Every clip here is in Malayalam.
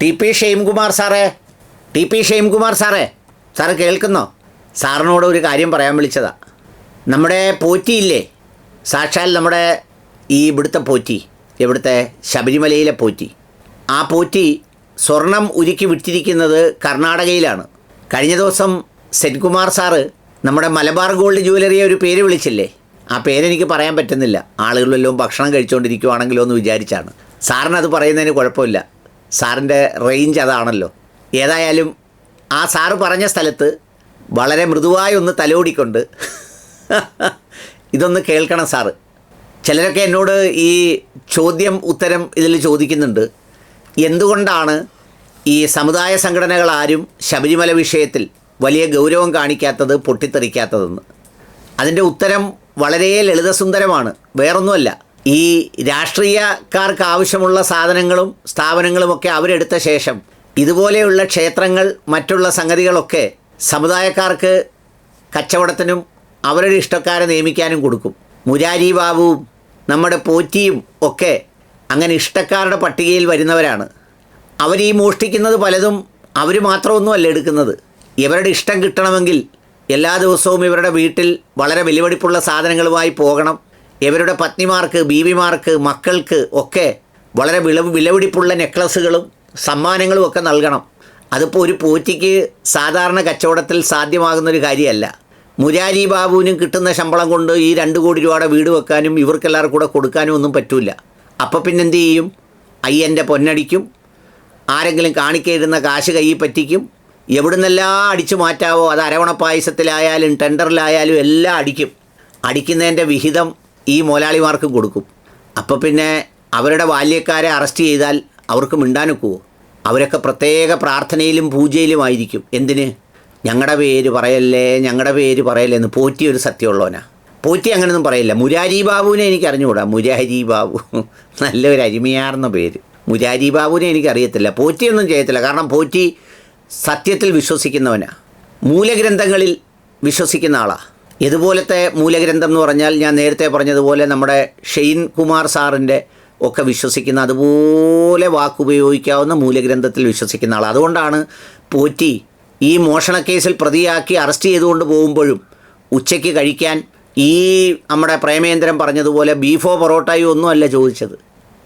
ടി പി ഷെയിംകുമാർ സാറേ ടി പി ഷെയിംകുമാർ സാറേ സാറ് കേൾക്കുന്നോ? സാറിനോട് ഒരു കാര്യം പറയാൻ വിളിച്ചതാ. നമ്മുടെ പോറ്റിയില്ലേ? സാക്ഷാൽ നമ്മുടെ ഈ ഇവിടുത്തെ പോറ്റി ഇവിടുത്തെ ശബരിമലയിലെ പോറ്റി. ആ പോറ്റി സ്വർണം ഉരുക്കി വിട്ടിരിക്കുന്നത് കർണാടകയിലാണ്. കഴിഞ്ഞ ദിവസം സെൻകുമാർ സാറ് നമ്മുടെ മലബാർ ഗോൾഡ് ജുവലറിയെ ഒരു പേര് വിളിച്ചില്ലേ? ആ പേരെനിക്ക് പറയാൻ പറ്റുന്നില്ല. ആളുകളെല്ലാം ഭക്ഷണം കഴിച്ചുകൊണ്ടിരിക്കുവാണെങ്കിലോ എന്ന് വിചാരിച്ചാണ്. അത് പറയുന്നതിന് കുഴപ്പമില്ല. സാറിന്റെ റേഞ്ച് അതാണല്ലോ. ഏതായാലും ആ സാറ് പറഞ്ഞ സ്ഥലത്ത് വളരെ മൃദുവായി ഒന്ന് തലോടിക്കൊണ്ട് ഇതൊന്ന് കേൾക്കണം സാറ്. ചിലരൊക്കെ എന്നോട് ഈ ചോദ്യം ഉത്തരം ഇതിൽ ചോദിക്കുന്നുണ്ട്. എന്തുകൊണ്ടാണ് ഈ സമുദായ സംഘടനകൾ ആരും ശബരിമല വിഷയത്തിൽ വലിയ ഗൗരവം കാണിക്കാത്തത് പൊട്ടിത്തെറിക്കാത്തതെന്ന്? അതിന്റെ ഉത്തരം വളരെ ലളിതസുന്ദരമാണ് വേറൊന്നുമല്ല. ഈ രാഷ്ട്രീയക്കാർക്ക് ആവശ്യമുള്ള സാധനങ്ങളും സ്ഥാപനങ്ങളുമൊക്കെ അവരെടുത്ത ശേഷം ഇതുപോലെയുള്ള ക്ഷേത്രങ്ങൾ മറ്റുള്ള സംഗതികളൊക്കെ സമുദായക്കാർക്ക് കച്ചവടത്തിനും അവരുടെ ഇഷ്ടക്കാരെ നിയമിക്കാനും കൊടുക്കും. മുരാരി ബാബുവും നമ്മുടെ പോറ്റിയും ഒക്കെ അങ്ങനെ ഇഷ്ടക്കാരുടെ പട്ടികയിൽ വരുന്നവരാണ്. അവർ ഈ മോഷ്ടിക്കുന്നത് പലതും അവർ മാത്രമൊന്നുമല്ല എടുക്കുന്നത്. ഇവരുടെ ഇഷ്ടം കിട്ടണമെങ്കിൽ എല്ലാ ദിവസവും ഇവരുടെ വീട്ടിൽ വളരെ വിലപിടിപ്പുള്ള സാധനങ്ങളുമായി പോകണം. ഇവരുടെ പത്നിമാർക്ക് ബീവിമാർക്ക് മക്കൾക്ക് ഒക്കെ വളരെ വിളവ് വിലപിടിപ്പുള്ള നെക്ലസുകളും സമ്മാനങ്ങളും ഒക്കെ നൽകണം. അതിപ്പോൾ ഒരു പോറ്റിക്ക് സാധാരണ കച്ചവടത്തിൽ സാധ്യമാകുന്ന ഒരു കാര്യമല്ല. മുരാരി ബാബുവിനും കിട്ടുന്ന ശമ്പളം കൊണ്ട് ഈ രണ്ട് കോടി രൂപയുടെ വീട് വെക്കാനും ഇവർക്കെല്ലാവർക്കും കൂടെ കൊടുക്കാനും ഒന്നും പറ്റൂല. അപ്പോൾ പിന്നെന്ത് ചെയ്യും? അയ്യന്റെ പൊന്നടിക്കും. ആരെങ്കിലും കാണിക്കയിടുന്ന കാശ് കയ്യിൽ പറ്റിക്കും. എവിടുന്നെല്ലാം അടിച്ചു മാറ്റാവോ? അത് അരവണ പായസത്തിലായാലും ടെൻഡറിലായാലും എല്ലാം അടിക്കും. അടിക്കുന്നതിന്റെ വിഹിതം ഈ മോലാളിമാർക്കും കൊടുക്കും. അപ്പോൾ പിന്നെ അവരുടെ ബാല്യക്കാരെ അറസ്റ്റ് ചെയ്താൽ അവർക്ക് മിണ്ടാനൊക്കുവോ? അവരൊക്കെ പ്രത്യേക പ്രാർത്ഥനയിലും പൂജയിലുമായിരിക്കും എന്തിന്? ഞങ്ങളുടെ പേര് പറയല്ലേ ഞങ്ങളുടെ പേര് പറയല്ലേ എന്ന് പോറ്റി ഒരു സത്യമുള്ളവനാ. പോറ്റി അങ്ങനെയൊന്നും പറയില്ല. മുരാരി ബാബുവിനെ എനിക്ക് അറിഞ്ഞുകൂടാ മുരാരി ബാബു. നല്ലൊരു അരിമയാർന്ന പേര്. മുരാരി ബാബുവിനെ എനിക്കറിയത്തില്ല. പോറ്റിയൊന്നും ചെയ്യത്തില്ല. കാരണം പോറ്റി സത്യത്തിൽ വിശ്വസിക്കുന്നവനാ. മൂലഗ്രന്ഥങ്ങളിൽ വിശ്വസിക്കുന്ന ആളാ. ഇതുപോലത്തെ മൂലഗ്രന്ഥം എന്ന് പറഞ്ഞാൽ ഞാൻ നേരത്തെ പറഞ്ഞതുപോലെ നമ്മുടെ ഷെയ്ൻ കുമാർ സാറിന്റെ ഒക്കെ വിശ്വസിക്കുന്ന അതുപോലെ വാക്കുപയോഗിക്കാവുന്ന മൂലഗ്രന്ഥത്തിൽ വിശ്വസിക്കുന്ന ആൾ അതുകൊണ്ടാണ് പോറ്റി ഈ മോഷണക്കേസിൽ പ്രതിയാക്കി അറസ്റ്റ് ചെയ്തുകൊണ്ട് പോകുമ്പോഴും ഉച്ചയ്ക്ക് കഴിക്കാൻ ഈ നമ്മുടെ പ്രേമേന്ദ്രൻ പറഞ്ഞതുപോലെ ബീഫോ പൊറോട്ടയോ ഒന്നും അല്ല ചോദിച്ചത്.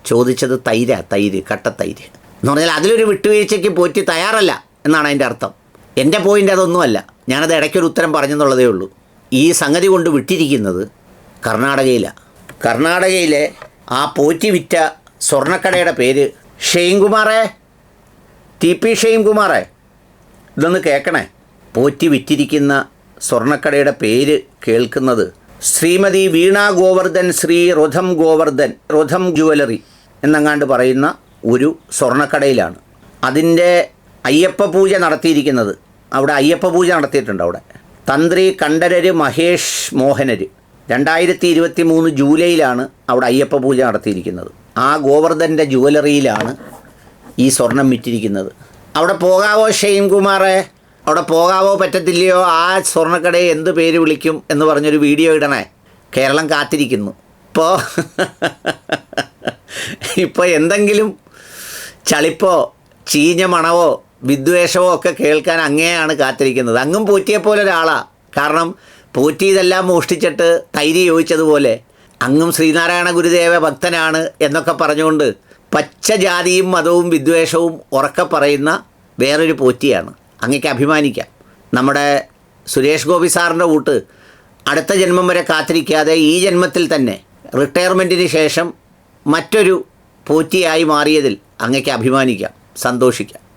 ചോദിച്ചത് തൈര തൈര് കട്ട തൈര്. എന്ന് പറഞ്ഞാൽ അതിലൊരു വിട്ടുവീഴ്ചയ്ക്ക് പോറ്റി തയ്യാറല്ല എന്നാണ് അതിന്റെ അർത്ഥം. എന്റെ പോയിന്റ് അതൊന്നുമല്ല. ഞാനത് ഇടയ്ക്കൊരു ഉത്തരം പറഞ്ഞെന്നുള്ളതേ ഉള്ളൂ. ഈ സംഗതി കൊണ്ട് വിട്ടിരിക്കുന്നത് കർണാടകയിലാണ് കർണാടകയിലെ ആ പോറ്റി വിറ്റ സ്വർണക്കടയുടെ പേര് ഷെയ്ൻകുമാറേ? ടി പി ഷെയ്ൻകുമാറേ ഇതൊന്ന് കേൾക്കണേ. പോറ്റി വിറ്റിരിക്കുന്ന സ്വർണക്കടയുടെ പേര് കേൾക്കുന്നത് ശ്രീമതി വീണ ഗോവർദ്ധൻ ശ്രീ റുധം ഗോവർദ്ധൻ റുധം ജുവലറി എന്നങ്ങാണ്ട് പറയുന്ന ഒരു സ്വർണക്കടയിലാണ്. അതിന്റെ അയ്യപ്പ പൂജ നടത്തിയിരിക്കുന്നത്. അവിടെ അയ്യപ്പ പൂജ നടത്തിയിട്ടുണ്ട് അവിടെ? തന്ത്രി കണ്ഠരര് മഹേഷ് മോഹനര്. രണ്ടായിരത്തി ഇരുപത്തി മൂന്ന് ജൂലൈയിലാണ് അവിടെ അയ്യപ്പ പൂജ നടത്തിയിരിക്കുന്നത്. ആ ഗോവർദ്ധന്റെ ജുവലറിയിലാണ് ഈ സ്വർണം വിറ്റിരിക്കുന്നത്. അവിടെ പോകാവോ ഷെയ്ൻ കുമാറെ? അവിടെ പോകാവോ പറ്റത്തില്ലയോ? ആ സ്വർണക്കടയെ എന്ത് പേര് വിളിക്കും എന്ന് പറഞ്ഞൊരു വീഡിയോ ഇടണേ. കേരളം കാത്തിരിക്കുന്നു. ഇപ്പോൾ ഇപ്പോൾ എന്തെങ്കിലും ചളിപ്പോ ചീഞ്ഞ മണവോ വിദ്വേഷമോ ഒക്കെ കേൾക്കാൻ അങ്ങേയാണ് കാത്തിരിക്കുന്നത്. അങ്ങും പോറ്റിയെപ്പോലെ ഒരാളാണ് കാരണം പൂറ്റി ഇതെല്ലാം മോഷ്ടിച്ചിട്ട് തൈരി ചോദിച്ചതുപോലെ അങ്ങും ശ്രീനാരായണ ഗുരുദേവ ഭക്തനാണ് എന്നൊക്കെ പറഞ്ഞുകൊണ്ട് പച്ച ജാതിയും മതവും വിദ്വേഷവും ഉറക്കെ പറയുന്ന വേറൊരു പോറ്റിയാണ്. അങ്ങക്ക് അഭിമാനിക്കാം. നമ്മുടെ സുരേഷ് ഗോപി സാറിന്റെ കൂട്ട് അടുത്ത ജന്മം വരെ കാത്തിരിക്കാതെ ഈ ജന്മത്തിൽ തന്നെ റിട്ടയർമെന്റിന് ശേഷം മറ്റൊരു പോറ്റിയായി മാറിയതിൽ അങ്ങക്ക് അഭിമാനിക്കാം സന്തോഷിക്കാം.